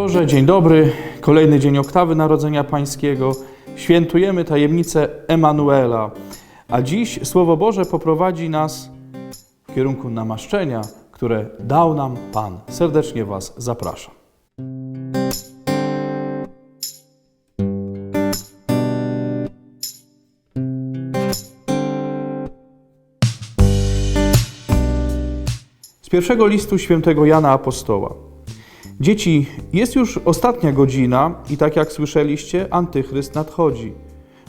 Boże, dzień dobry. Kolejny dzień oktawy Narodzenia Pańskiego. Świętujemy tajemnicę Emanuela. A dziś Słowo Boże poprowadzi nas w kierunku namaszczenia, które dał nam Pan. Serdecznie Was zapraszam. Z pierwszego listu świętego Jana Apostoła. Dzieci, jest już ostatnia godzina i tak jak słyszeliście, antychryst nadchodzi.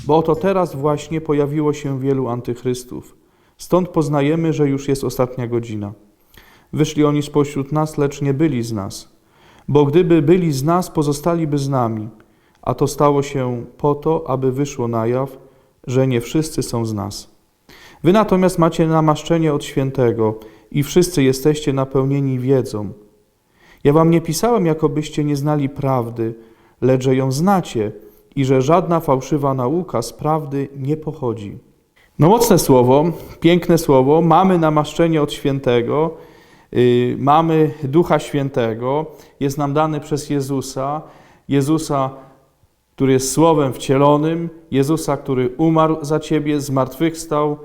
Bo oto teraz właśnie pojawiło się wielu antychrystów. Stąd poznajemy, że już jest ostatnia godzina. Wyszli oni spośród nas, lecz nie byli z nas. Bo gdyby byli z nas, pozostaliby z nami. A to stało się po to, aby wyszło na jaw, że nie wszyscy są z nas. Wy natomiast macie namaszczenie od świętego i wszyscy jesteście napełnieni wiedzą. Ja wam nie pisałem, jakobyście nie znali prawdy, lecz że ją znacie i że żadna fałszywa nauka z prawdy nie pochodzi. No mocne słowo, piękne słowo, mamy namaszczenie od świętego, yy, mamy Ducha Świętego, jest nam dany przez Jezusa, Jezusa, który jest Słowem wcielonym, Jezusa, który umarł za Ciebie, zmartwychwstał,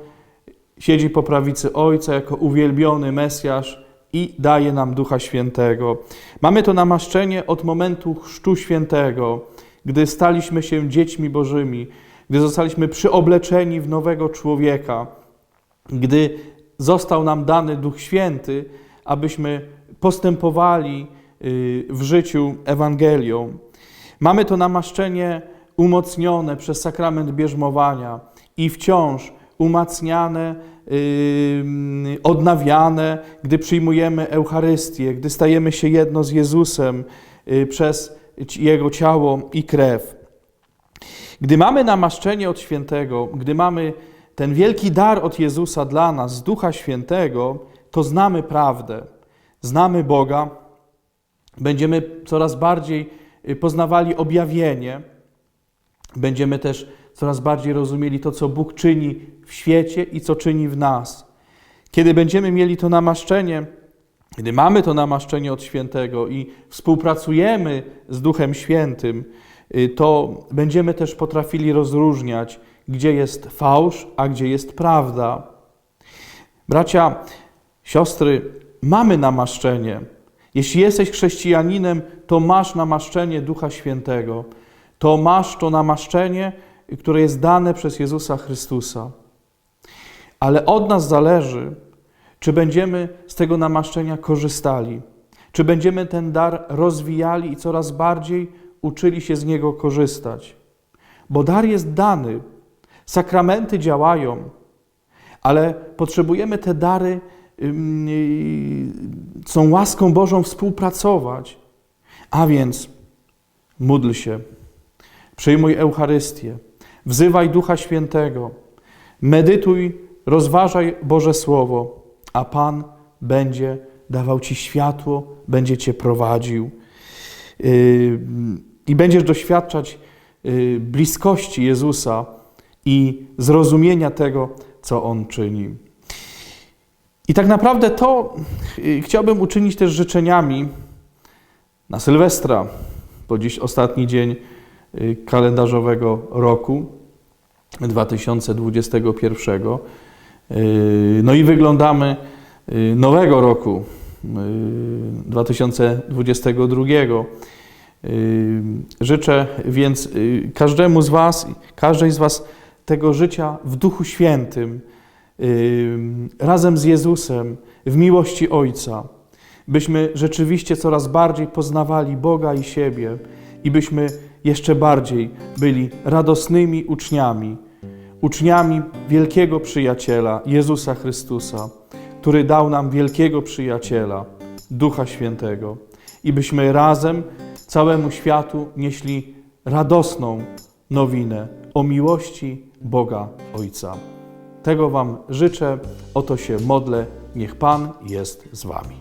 siedzi po prawicy Ojca jako uwielbiony Mesjasz, i daje nam Ducha Świętego. Mamy to namaszczenie od momentu Chrztu Świętego, gdy staliśmy się dziećmi Bożymi, gdy zostaliśmy przyobleczeni w nowego człowieka, gdy został nam dany Duch Święty, abyśmy postępowali y, w życiu Ewangelią. Mamy to namaszczenie umocnione przez sakrament bierzmowania i wciąż umacniane, odnawiane, gdy przyjmujemy Eucharystię, gdy stajemy się jedno z Jezusem yy, przez Jego ciało i krew. Gdy mamy namaszczenie od świętego, gdy mamy ten wielki dar od Jezusa dla nas, Ducha Świętego, to znamy prawdę, znamy Boga, będziemy coraz bardziej poznawali objawienie, będziemy też coraz bardziej rozumieli to, co Bóg czyni w świecie i co czyni w nas. Kiedy będziemy mieli to namaszczenie, gdy mamy to namaszczenie od świętego i współpracujemy z Duchem Świętym, y, to będziemy też potrafili rozróżniać, gdzie jest fałsz, a gdzie jest prawda. Bracia, siostry, mamy namaszczenie. Jeśli jesteś chrześcijaninem, to masz namaszczenie Ducha Świętego. To masz to namaszczenie, które jest dane przez Jezusa Chrystusa. Ale od nas zależy, czy będziemy z tego namaszczenia korzystali, czy będziemy ten dar rozwijali i coraz bardziej uczyli się z niego korzystać. Bo dar jest dany, sakramenty działają, ale potrzebujemy te dary, są łaską Bożą współpracować. A więc módl się, przyjmuj Eucharystię, wzywaj Ducha Świętego, medytuj, rozważaj Boże Słowo, a Pan będzie dawał Ci światło, będzie Cię prowadził yy, i będziesz doświadczać yy, bliskości Jezusa i zrozumienia tego, co On czyni. I tak naprawdę to yy, chciałbym uczynić też życzeniami na Sylwestra, bo dziś ostatni dzień kalendarzowego roku 2021. No i wyglądamy nowego roku 2022. Życzę więc każdemu z Was, każdej z Was tego życia w Duchu Świętym, razem z Jezusem, w miłości Ojca, byśmy rzeczywiście coraz bardziej poznawali Boga i siebie i byśmy jeszcze bardziej byli radosnymi uczniami, uczniami wielkiego przyjaciela, Jezusa Chrystusa, który dał nam wielkiego przyjaciela, Ducha Świętego, i byśmy razem całemu światu nieśli radosną nowinę o miłości Boga Ojca. Tego Wam życzę, o to się modlę, niech Pan jest z Wami.